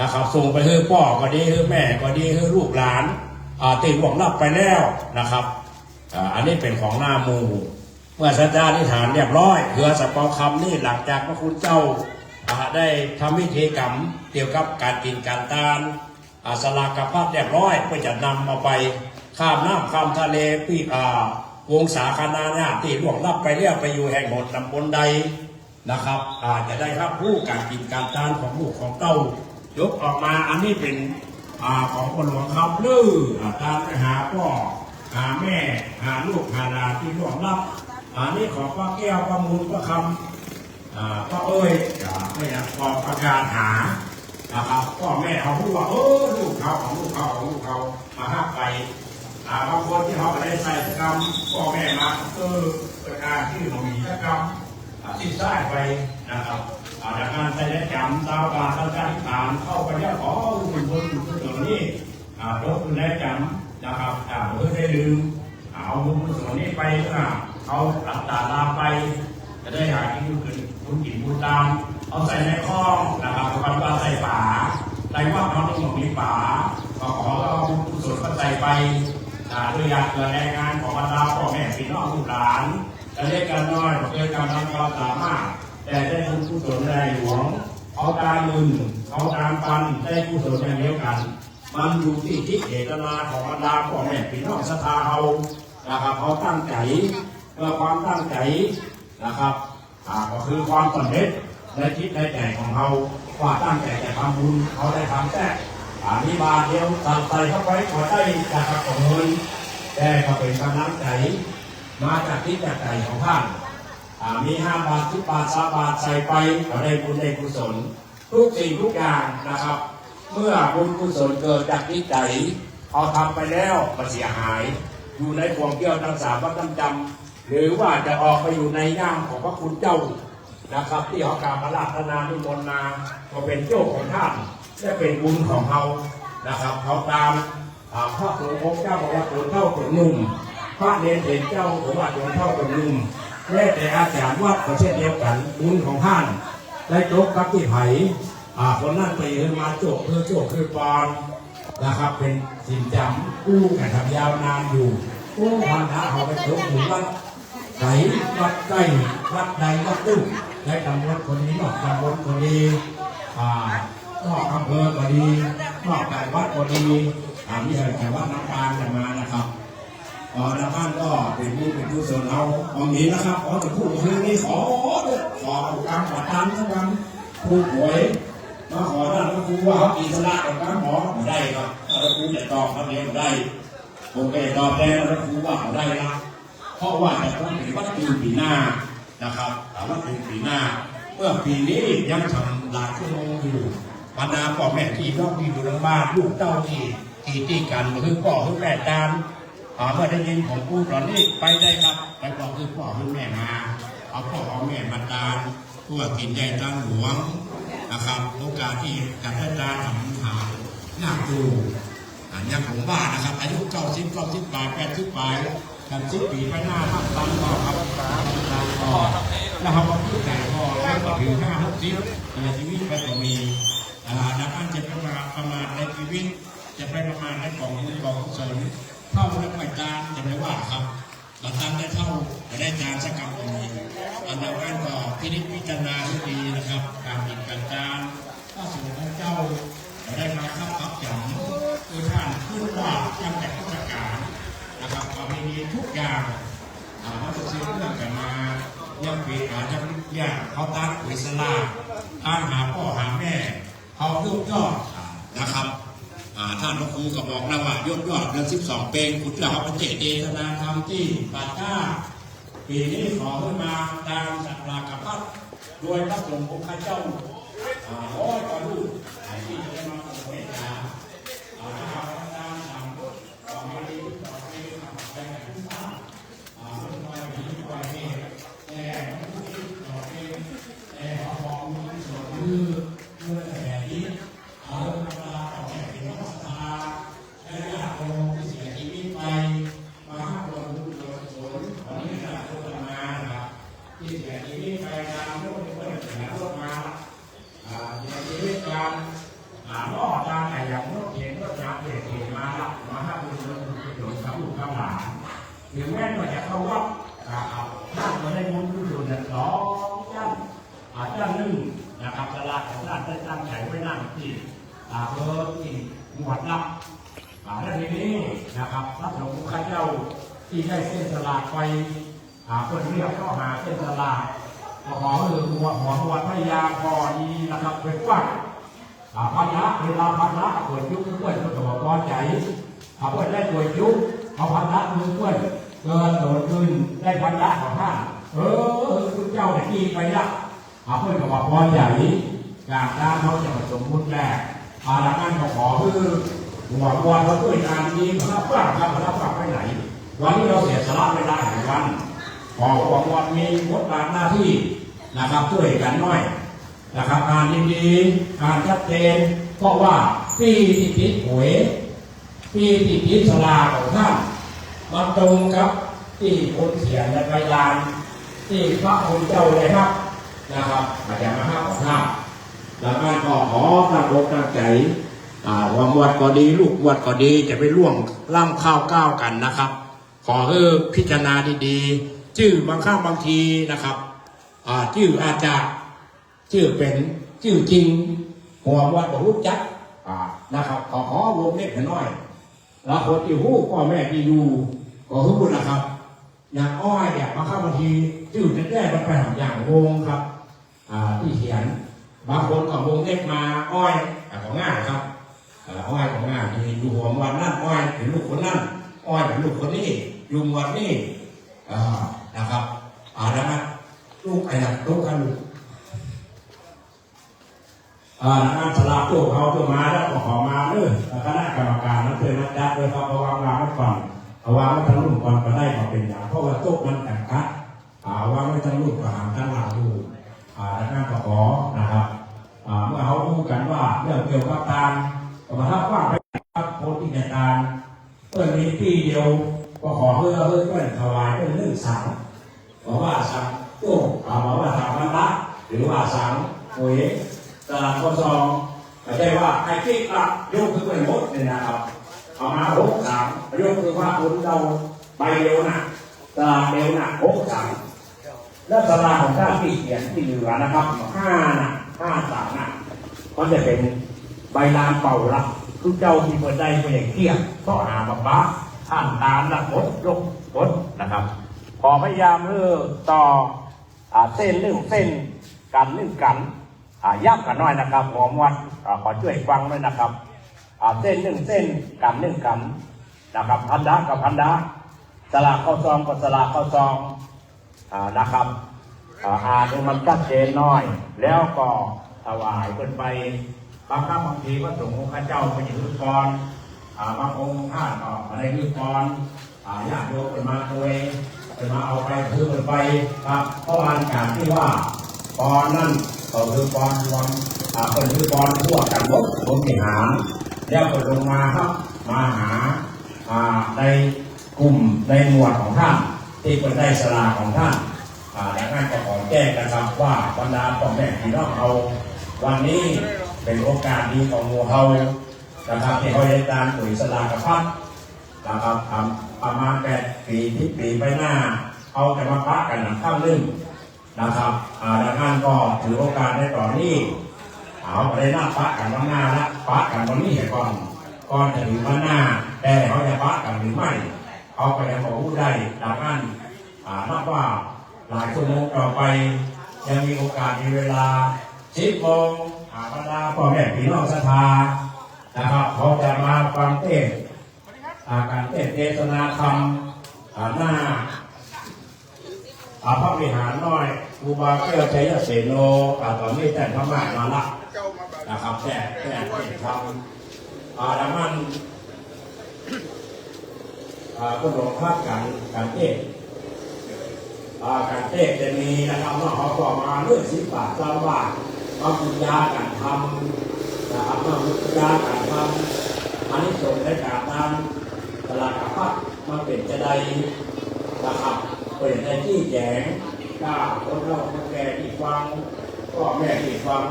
นะครับส่งไปให้พ่อก็ดีให้แม่ก็ดีให้ลูกหลานติดหวงรับไปแล้วนะครับอ,อันนี้เป็นของหน้ามู เมื่อสัจจานิฐานเรียบร้อยเรือสะเปาคำนี่หลังจากพระคุณเจ้าได้ทำพิธีกรรมเกี่ยวกับการกินการทานสลากพัดเรียบร้อยก็จะนำมาไปข้ามน้ำข้ามทะเลพี่อ่าวงสาคนานี่ยที่หลวงรับไปเรียกไปอยู่แห่งหนตำบลใดนะครับอาจจะได้รับรู้การกินการทานของลูกของเต้า ยกออกมาอันนี้เป็นอของคนหลวงครับลื้ออ่าตามไปหาพ่อหาแม่หาลูกหาหลานที่หลวงรับอันนี้ของป้าแก้วป้ามูลป้าคำป้าเอ้ยอ่าไม่อยากขอประกาศหานะครับพ่อแม่เขาพูดว่าเออลูกเขาของลูกเขาของลูกเขามาห้าไปบางคนที่เขาไม่ได้ใส่กรรมพ่อแม่มาเออประกาศที่หนมีกรรม ที่ใส่ไปนะครับอาจากการใส่ได้จำตาบาตาจารย์ถามเข้าไปแล้วขอคุณคนคุณคนเหล่านี้อ่ายกคุณได้จำนะครับอ่าเพื่อได้ลืมเอาบุญกุศลนี้ไปอะเอาอัตตาลาไป จะได้หาที่อยู่ขึ้นบุญกินบุญตามเอาใส่ในข้องนะครับเอาไปใส่ฝาใส่ว่าเขาต้องมีฝาก็ขอเอาบุญกุศลก็ใส่ไปอ่าด้วยอยากเกิดแรงงานของบรรดาพ่อแม่พี่น้องลูกหลาน จะเรียกกันน้อยเรียกกันทำความสามารถ แต่ได้บุญกุศลในหลวงเอาตามมือเอาตามปันได้กุศลอย่างเดียวกัน มันอยู่ที่ที่เจตนาของบรรดาพ่อแม่พี่น้องศรัทธาเขานะครับเขาตั้งใจเพื่อความตั้งใจนะครับก็คือความสำเร็จในจิตในใจของเขาว่าตั้งใจจะทำบุญเขาได้ทำแต่อามีบาเดียวใส่ใส่เข้าไปขอได้นะครับของเงินแต่ก็เป็นกำลังใจ มาจากที่จากใจของท่านอ่ามีห้าบาทสิบบาทสาบาทใส่ไปก็ได้บุญได้กุศล ทุกสิ่งทุกอย่างนะครับ เมื่อบุญกุศลเกิดจากที่ใจเอาทำไปแล้วมันเสียหาย อยู่ในความเกี่ยวทั้งสามวัฏจำหรือว่าจะออกไปอยู่ในย่ามของพระคุณเจ้านะครับ ที่เขากาวมาลาธนานุมนต์นาก็เป็นโจ้ของท่านและเป็นบุญของเขานะครับเขาตามพระสงฆ์องค์เจ้าบอกว่าตัวเท่าตัวหนุ่ม พระเนรเห็นเจ้าผมว่าตัวเท่าตัวหนุ่มและแต่อาจารย์วัดก็เช่นเดียวกันบุญของท่านได้จบกับที่ไผ่อ่าคนนั้นไปเอมาโจกเพื่อโจกคือปอนนะครับ เป็นสินจำกู้กันทำยาวนานอยู่กู้พันธะเขาไปจบถึงวัดไหนวัดใกล้วัดใดวัดตึ้ได้ตำรวจคนนี้นอกตำรวจคนนี้อ่านอกอำเภอก็ดีนอกแต่วัดก็ดีอ่าไม่ใช่แต่วัดน้ำตาลจะมานะครับ เออท่านก็เป็นผู้เป็นผู้ส่วนเราตรงนี้นะครับขอจะพูดคืนนี้ขอขอการขอตามทั้งวันผู้ป่วยมาขอท่านพระครูว่าเขาอิสระกับการหมอได้ครับถ้าครูจะตอบเขาเรียได้ผมก็จะตอบแทนพระครูว่าเขาได้ละเพราะว่าจะต้องถึงวัดปีปีหน้านะครับถามว่าถึงปีหน้าเมื่อปีนี้ยังทำหลายชั่วโมงอยู่บรรดาพ่อแม่ที่น้องที่อยู่โรงพยาบาลลูกเต้าที่ที่ที่กันคือพ่อคือแม่ตาม เมื่อได้ยินผมพูดตอนนี้ไปได้ครับไปบอกคือพ่อให้แม่มา เอาพ่อเอาแม่มาตามเพื่อกินใหญ่ตั้งหลวงนะครับโอกาสที่จะได้ตาทำหาหน้าดูอันยังผมว่านะครับ อายุเก้าสิบเก้าสิบปลายแปดสิบปลายกันสิบปีไปหน้าทับตันต่อครับตันต่อแล้วเขาก็พูดแต่พอแล้วก็ถึงห้าหกสิบในชีวิตไปก็มีอ่านักอันจะประมาทประมาทในชีวิตจะไปประมาณในกล่องบุญกล่องกุศล เท่าและไม่จานจะไม่ว่าครับเราทำได้เท่าจะได้จานสักกรรมตรงนี้อันเดียวกันก็พินิจพิจารณาให้ดีนะครับ การกินการจานถ้าสมมติว่าเจ้าจะได้มาขับขับจังคือท่านขึ้นว่าตั้งแต่พุทธกาลนะครับก็มีดีทุกอย่างอาเขาจะซื้อเรื่องกันมายังปีอาจจะยากเขาตั้งอิสลาตามหาพ่อหาแม่เขาลูกยอดนะครับ ท่านพระครูก็บอกแล้วว่ายอดยอดเดือนสิบสองเปงคุณเจ้าพระเจดีย์ธนาธรรมที่ปาต้าปีนี้ขอขึ้นมาตามสักรากับพัดโดยพระสงฆ์องค์ข้าเจ้าอาร้อยกว่าลูกที่จะได้มาปฏิบัติการอ่านะครับตามตามสองปีสองปีสองปีขึ้นมาอ่าเมื่อวันนี้วันนี้แต่ผู้ที่สองปีแต่ขอบอกมือส่วนมือเมื่อแต่นี้ เอาเวลาต่อแม่เป็นนักศรัทธาและญาติโยมที่เสียชีวิตไปมาห้าคนทุกคนสนวันนี้ญาติโยมมานะครับที่เสีย ชีวิตไปตามโรคเพื่อนเสียโรคมาอ่าเสียชีวิตกันอ่าล่อตาไก่อย่างรถเข็นรถจักรเด็กเข็นมาละมาห้าบุญเรือนหลวงสาวลูกข้างหลานถึงแม้ว่าจะเข้าวัดอ่าท่านก็ได้บุญกุศลนสองจ้ำอาจจะหนึ่งนะครับสลาของท่านได้ตั้งใจไว้นั่งที่อาเพิ่มที่หมวดลับอ่าและทีนี้นะครับพระสงฆ์ข้าเจ้าที่ได้เส้นสลากไปอาคนเรียกเข้าหาเส้นสลากขอเออหัวหัวหัวพยาพอดีนะครับเป็นกว้างอา พันละเวลาพันละปวดยุบเพื่อนก็ตัวพอใจอาเพื่อนได้ปวดยุบเอาพันละมือเพื่อนเกินโดดขึ้นได้พันละของท่านเออคุณเจ้าเนี่ยดีไปละอาเพื่อนก็บอกพอใจจากนั้นเขาจะผสมมุติแรกอาละนั่นก็ขอคือหัววันเขาด้วยการดีพระฟังครับพระฟังไปไหน วันนี้เราเสียสละไม่ได้เหมือนกันขอหัววันมีบทบาทหน้าที่นะครับช่วยกันหน่อย นะครับอ่านดีๆอ่านชัดเจนเพราะว่าปีที่ติดหวยปีที่ติดสลาของท่านมันตรงกับที่คนเขียในใบลานที่พระคุณเจ้าเลยครับนะครับอาจารย์มาห้าของท่านดังนั้นก็ขอตั้งอกตั้งใจอ่าวันวัดก็ดี ลูกวัดก็ดีจะไปร่วงล่ำข้าวก้าวกันนะครับ ขอให้พิจารณาดีๆชื่อบางข้างบางทีนะครับชื่ออาจจะ ชื่อเป็นชื่อจริงหัววัดบอกลูกจักอ่านะครับขอขอวงเล็กหน่อยแล้วคนที่หู้พ่อแม่ที่อยู่ก็หู้นะครับ อย่างอ้อยเนี่ยมาเข้าบางทีชื่อแรกๆมันไปทำอย่างวงครับ อ่าที่เขียนบางคนก็วงเล็กมาอ้อยอ่าของง่ายครับอ้อยของง่ายมีอยู่หัววันนั่นอ้อยเป็นลูกคนนั่นอ้อยเป็นลูกคนนี้ยุงวันนี้อ่านะครับอ่าดังนั้นลูกไอ้นั่นลูกกันลูก อ่างานสลากตัวเขาตัวมาแล้วก็ขอมาเลยคณะกรรมการนั้นเป็นนักจัดเลยครับเอาวางวางไว้ก่อนเอาวางไว้ทั้งรุ่นก่อนก็ได้มาเป็นอย่างเพราะว่าโต๊ะมันแข่งขันอ่าวางไว้ทั้งรุ่นก็หางทั้งหลังอยู่อ่าแล้วนั่นก็ขอนะครับเมื่อเขารู้กันว่าเรื่องเกี่ยวกับการมาทับว่าไปครับโพธิญาการเพื่อนมีปีเดียวก็ขอเพื่อเพื่อนเพื่อนถวายเป็นเรื่องสั่งบอกว่าสั่งโต๊ะอ่าบอกว่าสั่งวันละหรือว่าสั่งหวย ข้อซองไม่ใช่ว่าไอ้ที่ลับยกคือเป็นมดเนี่ยนะครับเอามาหกสามยกคือว่าคุณเราใบเดียวนะตลาดเดียวนะหกสามแล้วตลาดของท่านที่เขียนที่เหลือนะครับห้านะห้าสามนะมันจะเป็นใบลานเป่าละคือเจ้าที่เปิดได้เป็นอย่างเที่ยงก็หาบับบ้าท่านตามละมดยกมดนะครับ พอพยายามเลือต่อเส้นเรื่องเส้นกันเรื่องกัน ย้ำกันหน่อยนะครับหอมวัดอขอช่วยฟังด้วยนะครับเส้นหนึ่งเส้นกำหนึ่งกำนะครับพันดากับพันดาสลากเข้าซองกับสลากเข้าซองอนะครับอ่าอ่านมันชัดเจนหน่อย แล้วก็ถวายเป็นไปบางครั้งบางทีก็ส่งองค์ข้าเจ้าไปอยู่ก่อนบางองค์ท่านก็อะไรคือก่อนอ่าญาติโยมเป็นมาตัวเองเป็นมาเอาไปคือเป็นไปครับเพราะอันการที่ว่าปอนนั่น ก็คือบอลรวมอ่าคนคือบอลทั่วกันหมดบนวิหา แล้วก็ลงมาครับ มาหาในกลุ่มในหมวดของท่านที่เป็นได้สลาของท่านและท่านก็ขอแจ้งนะครับว่าบรรดาพ่อแม่พี่น้องเราวันนี้เป็นโอกาสดีของหมู่เฮานะครับที่เขาได้การปุ๋ยสลากกับพัดนะครับประมาณแปดปีที่ปีไปหน้า เอาแต่มาพักกันหนังข้ามนึ่ง นะครับดังนั้นก็ถือโอกาสในตอนนี้เอาไปหน้าปะกันวันหน้าละปะกันวันนี้ให้ก่อนก่อนจะถึงวันหน้า แต่เขาจะปะกันหรือไม่เอาไปยังบอกผู้ได้ดังนั้นนับว่าหลายชั่วโมงต่อไปยังมีโอกาสมีเวลาสิบโมงอาบรรดาพ่อแม่พี่น้องศรัทธานะครับเขาจะมาฟังเทศการเทศเทศนาธรรมหน้า อาพระวิหารน้อยครูบาแก้วชัยเสโนอาตอนนี้แต่งพระมามาละนะครับแต่แต่ที่ทำอาดังนั้นอาก็หลวงพักกันการเทศอาการเทศจะมีนะครับว่าเขาก็มาเรื่องสิบบาทสามบาทมาบุญญาการทำนะครับมาบุญญาการทำอันนี้ส่งในการทำตลาดกับพักมาเป็นจะได้นะครับ ปิดในที่แจงก้าคนเราคนแก่ที่ฟังพ่อแม่ที่ฟัง